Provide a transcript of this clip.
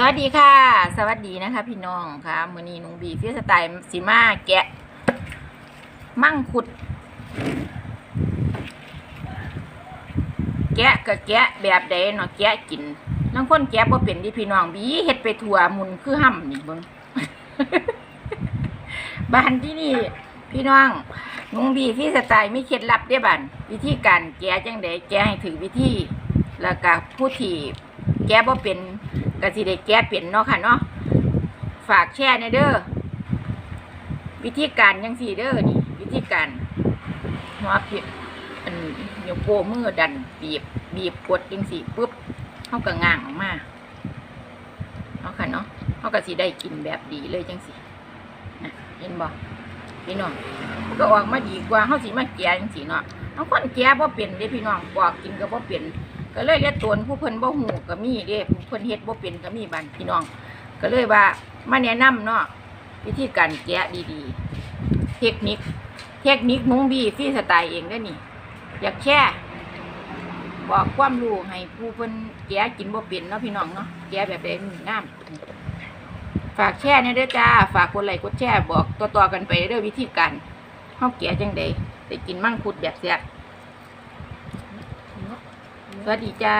สวัสดีค่ะ สวัสดีนะคะ พี่น้องค่ะมือนีนุงบีฟิวสไตล์สีมาแกะ มั่งคุด แกะกับแกะแบบใดเนาะแกะกินบางคนแกะบ่เป็นที่พี่น้องบีเฮ็ดไปทั่วมุนคือห่ำนี่เบิ่งบ้านที่นี่ พี่น้องนุงบีฟิวสไตล์มีเคล็ดลับเด้บันวิธีการแกะจังไดแกะให้ถือวิธีแล้วก็ผู้ที่แกะบ่เป็น ก็สิได้แกะเป็นเนาะค่ะเนาะฝากแชร์ในเด้อวิธีการจังสี่เด้อนี่ วิธีการหัวผิดอันนิ้วโป้มือดันบีบบีบกดจังสี่ปุ๊บเข้าก็ง่างออกมาเนาะค่ะเนาะเข้าก็สิได้กินแบบดีเลยจังสี่นะเห็นบ่พี่น้องก็ออกมาดีกว่าเข้าสิมาแกะจังสี่เนาะบางคนแกะบ่เป็นเด้พี่น้องปอกกินก็บ่เป็น ก็เลยเรียกตนผู้เพิ่นบ่หูก็มีเด้ผู้เพิ่นเฮ็ดบ่เป็นก็มีบ้านพี่น้อง ก็เลยว่ามาแนะนำเนาะวิธีการแกะดีๆ เทคนิค เทคนิคนุ้งบีฟรีสไตล์เองด้นี่ อยากแช่บอกความรู้ให้ผู้เพิ่นแกะกินบ่เป็นเนาะพี่น้องเนาะแกะแบบใดมันงามฝากแช่เนี่ยเด้อจ้า ฝากกดไลค์กดแชร์บอกต่อๆกันไปเด้อวิธีการเฮาแกะจังได๋ได้กินมั่งคุดแบบแซ่บ วัสดีจ้า